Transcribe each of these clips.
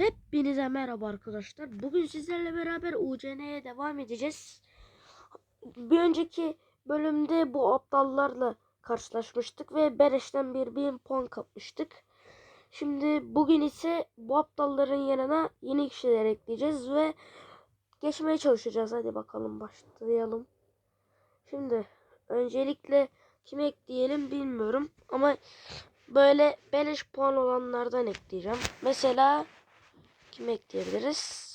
Hepinize merhaba arkadaşlar. Bugün sizlerle beraber UCN'ye devam edeceğiz. Bir önceki bölümde bu aptallarla karşılaşmıştık ve Bereş'ten bir bin puan kapmıştık. Şimdi bugün ise bu aptalların yanına yeni kişiler ekleyeceğiz ve geçmeye çalışacağız. Hadi bakalım başlayalım. Şimdi öncelikle kimi ekleyelim bilmiyorum ama böyle beleş puan olanlardan ekleyeceğim. Mesela kim ekleyebiliriz?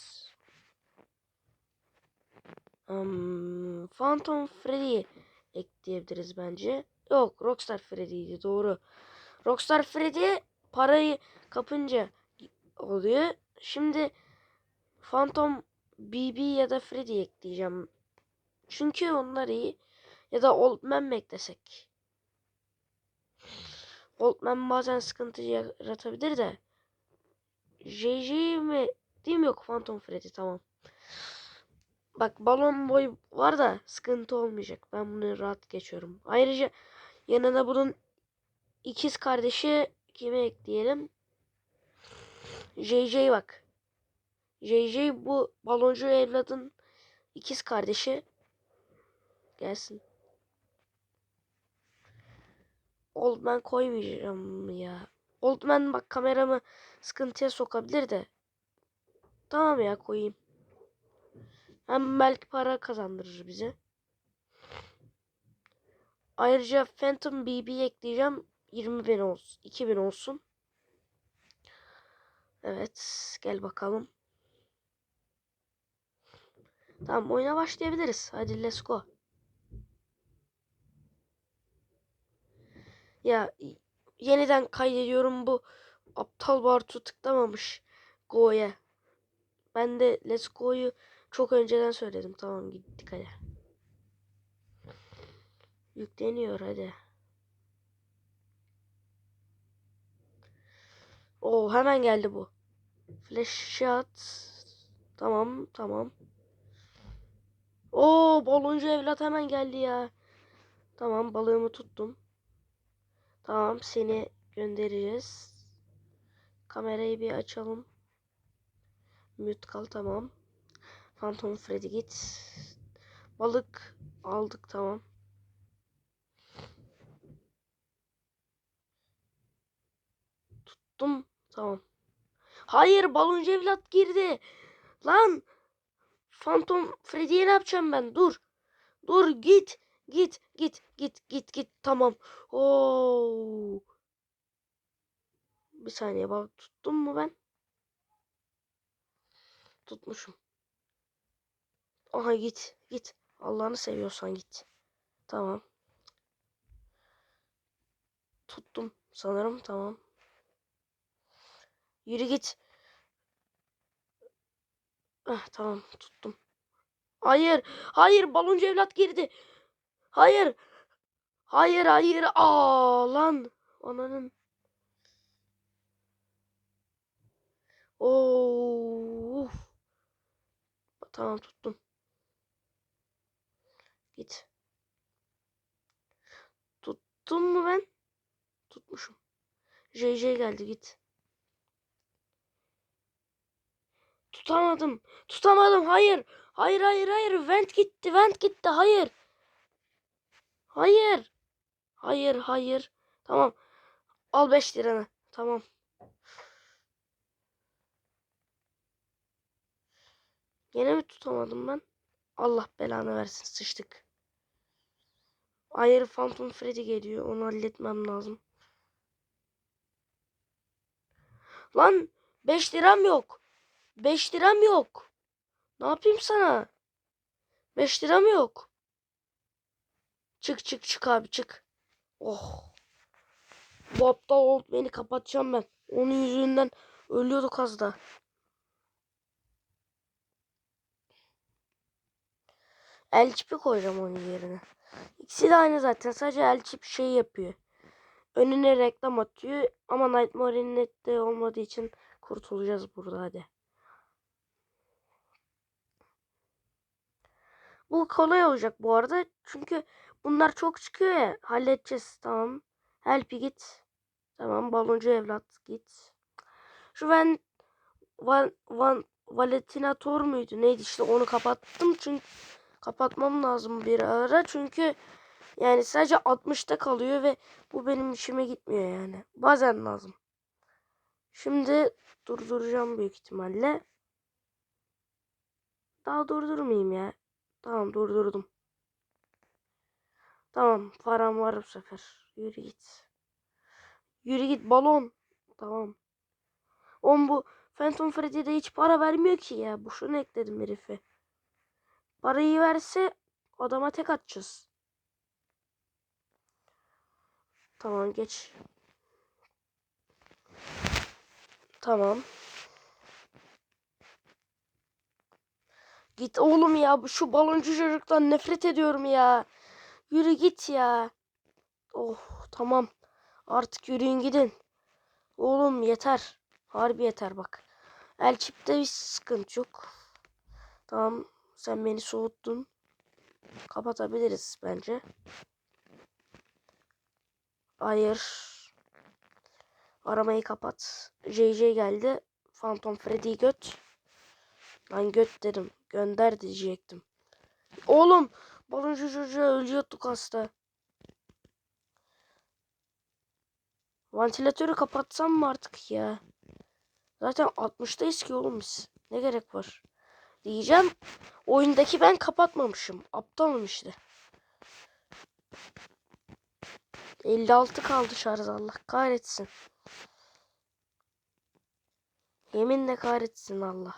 Hmm, Phantom Freddy ekleyebiliriz bence. Yok Rockstar Freddy'ydi doğru. Rockstar Freddy parayı kapınca oluyor. Şimdi Phantom BB ya da Freddy ekleyeceğim. Çünkü onlar iyi. Ya da Old Man mi eklesek? Old Man bazen sıkıntı yaratabilir de. JJ mi? Değil mi yok Phantom Freddy tamam. Bak balon boy var da sıkıntı olmayacak. Ben bunu rahat geçiyorum. Ayrıca yanına bunun ikiz kardeşi kime ekleyelim? JJ bak. JJ bu baloncu evladın ikiz kardeşi. Gelsin. Old man koymayacağım ya. Old man bak kameramı sıkıntıya sokabilir de. Tamam ya koyayım. Hem belki para kazandırır bize. Ayrıca Phantom BB ekleyeceğim. 20 bin olsun. 2000 olsun. Evet. Gel bakalım. Tamam oyuna başlayabiliriz. Hadi let's go. Ya yeniden kaydediyorum bu aptal Bartu tıklamamış Go'ya. Ben de Let's Go'yu çok önceden söyledim. Tamam gittik hadi. Yükleniyor hadi. Oo hemen geldi bu. Flash shot. Tamam tamam. Oo baloncu evlat hemen geldi ya. Tamam balığımı tuttum. Tamam seni göndereceğiz. Kamerayı bir açalım. Mute kal tamam. Phantom Freddy git. Balık aldık tamam. Tuttum tamam. Hayır baloncu evlat girdi. Lan. Phantom Freddy'ye ne yapacağım ben? Dur. Dur git. Git git git git git tamam. Oo. Bir saniye bak tuttum mu ben? Tutmuşum. Aha git git. Allah'ını seviyorsan git. Tamam. Tuttum sanırım tamam. Yürü git. Ah tamam tuttum. Hayır. Hayır baloncu evlat girdi. Hayır. Hayır hayır. Aa lan. Ananın. Oo. Tamam tuttum. Git. Tuttum mu ben? Tutmuşum. JJ geldi git. Tutamadım. Tutamadım. Hayır. Hayır hayır hayır. Vent gitti. Vent gitti. Hayır. Hayır. Hayır hayır. Tamam. Al 5 liranı. Tamam. Yine mi tutamadım ben? Allah belanı versin sıçtık. Hayır Phantom Freddy geliyor. Onu halletmem lazım. Lan 5 liram yok. 5 liram yok. Ne yapayım sana? 5 liram yok. Çık çık çık abi çık. Oh. Bu aptal old beni kapatacağım ben. Onun yüzünden ölüyorduk az da. El çipi koyacağım onun yerine. İkisi de aynı zaten. Sadece el çip şey yapıyor. Önüne reklam atıyor. Ama Nightmare'in nette olmadığı için kurtulacağız burada hadi. Bu kolay olacak bu arada. Çünkü bunlar çok çıkıyor ya. Halledeceğiz tamam. Help'i git. Tamam baloncu evlat git. Şu ben Van, Van Valentinator muydu? Neydi işte onu kapattım çünkü kapatmam lazım bir ara çünkü yani sadece 60'ta kalıyor ve bu benim işime gitmiyor yani. Bazen lazım. Şimdi durduracağım büyük ihtimalle. Daha durdurmayayım ya. Tamam durdurdum. Tamam param var bu sefer. Yürü git. Yürü git balon. Tamam. On bu Phantom Freddy'de hiç para vermiyor ki ya. Boşuna ekledim herifi. Parayı verse adama tek atacağız. Tamam geç. Tamam. Git oğlum ya. Şu baloncu çocuktan nefret ediyorum ya. Yürü git ya. Oh tamam. Artık yürüyün gidin. Oğlum yeter. Harbi yeter bak. El çipte bir sıkıntı yok. Tamam. Sen beni soğuttun. Kapatabiliriz bence. Hayır. Aramayı kapat. JJ geldi. Phantom Freddy göt. Lan göt dedim. Gönder diyecektim. Oğlum. Baloncu çocuğa ölüyorduk hasta. Vantilatörü kapatsam mı artık ya? Zaten 60'tayız ki oğlum biz. Ne gerek var? Diyeceğim. Oyundaki ben kapatmamışım. Aptalım işte. 56 kaldı şarj Allah kahretsin. Yeminle kahretsin Allah.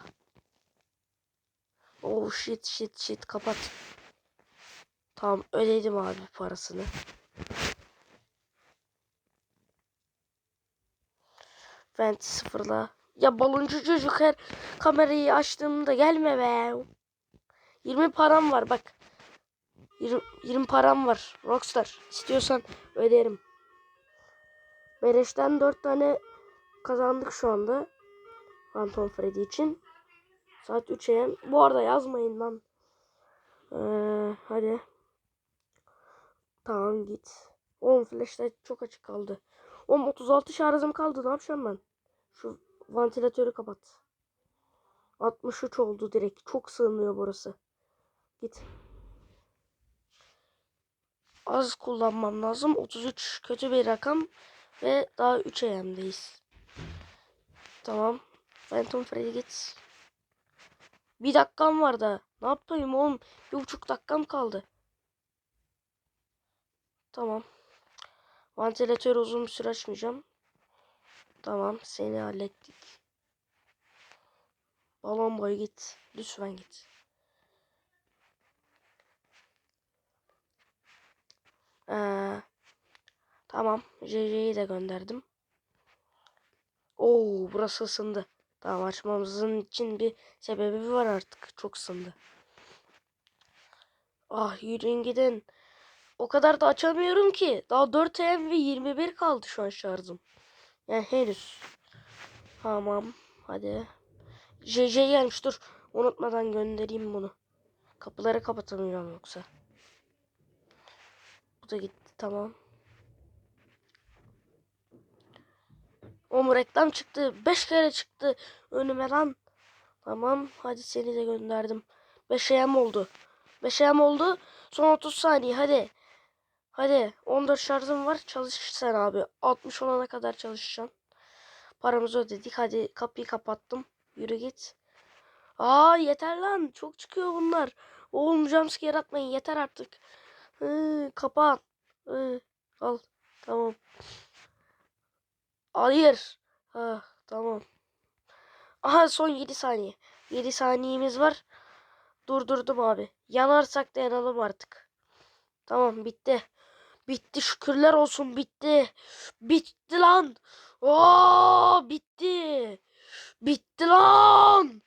Oh shit shit shit kapat. Tamam ödedim abi parasını. Vent sıfırla. Ya baloncu çocuk her kamerayı açtığımda gelme be. 20 param var bak. 20, 20 param var. Rockstar. İstiyorsan öderim. Beleşten 4 tane kazandık şu anda. Phantom Freddy için. Saat 3 AM. Bu arada yazmayın lan. Ee, hadi. Tamam git. Oğlum flashlight çok açık kaldı. Oğlum 36 şarjım kaldı. Ne yapacağım ben? Şu vantilatörü kapat. 63 oldu direkt. Çok sığmıyor burası. Git. Az kullanmam lazım. 33 kötü bir rakam. Ve daha 3 AM'deyiz. Tamam. Phantom Freddy git. Bir dakikam var da. Ne yapayım oğlum? Bir buçuk dakikam kaldı. Tamam. Vantilatörü uzun bir süre açmayacağım. Tamam seni hallettik. Balon boy git. Lütfen git. Ee, tamam. JJ'yi de gönderdim. Oo burası ısındı. Tamam açmamızın için bir sebebi var artık. Çok ısındı. Ah yürüyün gidin. O kadar da açamıyorum ki. Daha 4 AM ve 21 kaldı şu an şarjım. Yani henüz. Tamam. Hadi. JJ gelmiş dur. Unutmadan göndereyim bunu. Kapıları kapatamayacağım yoksa. Bu da gitti tamam. O mu reklam çıktı. 5 kere çıktı önüme lan. Tamam hadi seni de gönderdim. 5 AM oldu. 5 AM oldu. Son 30 saniye hadi. Hadi 14 şarjım var. Çalış sen abi. 60 olana kadar çalışacaksın. Paramızı ödedik. Hadi kapıyı kapattım. Yürü git. Aa yeter lan. Çok çıkıyor bunlar. Oğlum jumpscare atmayın. Yeter artık. Hı, kapan. Hı, al. Tamam. Hayır. Ha, tamam. Aha son 7 saniye. 7 saniyemiz var. Durdurdum abi. Yanarsak da yanalım artık. Tamam bitti. Bitti şükürler olsun bitti. Bitti lan. Oo bitti. Bitti lan.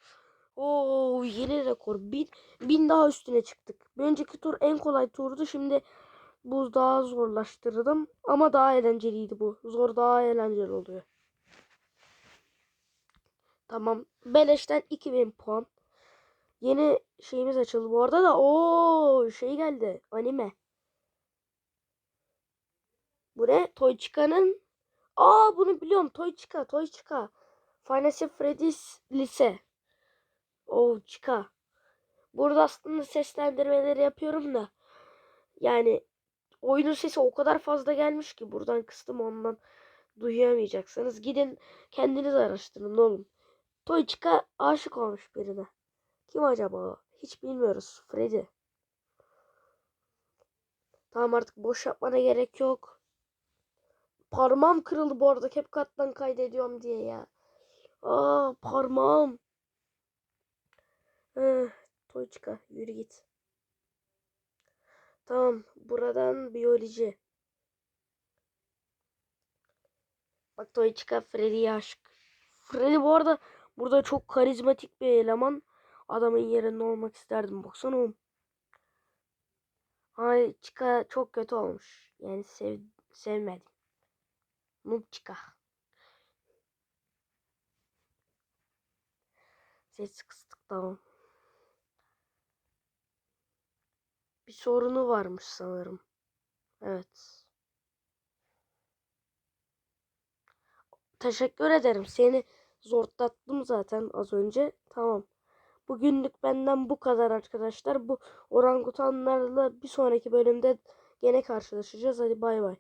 Oo yeni rekor. Bin, bin daha üstüne çıktık. Bir önceki tur en kolay turdu. Şimdi bu daha zorlaştırdım. Ama daha eğlenceliydi bu. Zor daha eğlenceli oluyor. Tamam. Beleşten 2000 puan. Yeni şeyimiz açıldı bu arada da. Oo şey geldi. Anime. Bu ne? Toychika'nın. Aa bunu biliyorum. Toychika, Toychika. Fantasy Freddy's Lise. Oh çıka. Burada aslında seslendirmeleri yapıyorum da. Yani oyunun sesi o kadar fazla gelmiş ki buradan kıstım ondan duyamayacaksınız. Gidin kendiniz araştırın oğlum. Toyçika aşık olmuş birine. Kim acaba? Hiç bilmiyoruz. Freddy. Tamam artık boş yapmana gerek yok. Parmağım kırıldı bu arada. CapCut'tan kaydediyorum diye ya. Aa parmağım. Eh, Toyçika yürü git. Tamam buradan biyoloji. Bak Toyçika Freddy'ye aşık. Freddy bu arada burada çok karizmatik bir eleman. Adamın yerinde olmak isterdim. Baksana oğlum. Ay Chica çok kötü olmuş. Yani sev sevmedim. Chica. Ses kıstık tamam. Bir sorunu varmış sanırım. Evet. Teşekkür ederim. Seni zortlattım zaten az önce. Tamam. Bugünlük benden bu kadar arkadaşlar. Bu orangutanlarla bir sonraki bölümde gene karşılaşacağız. Hadi bay bay.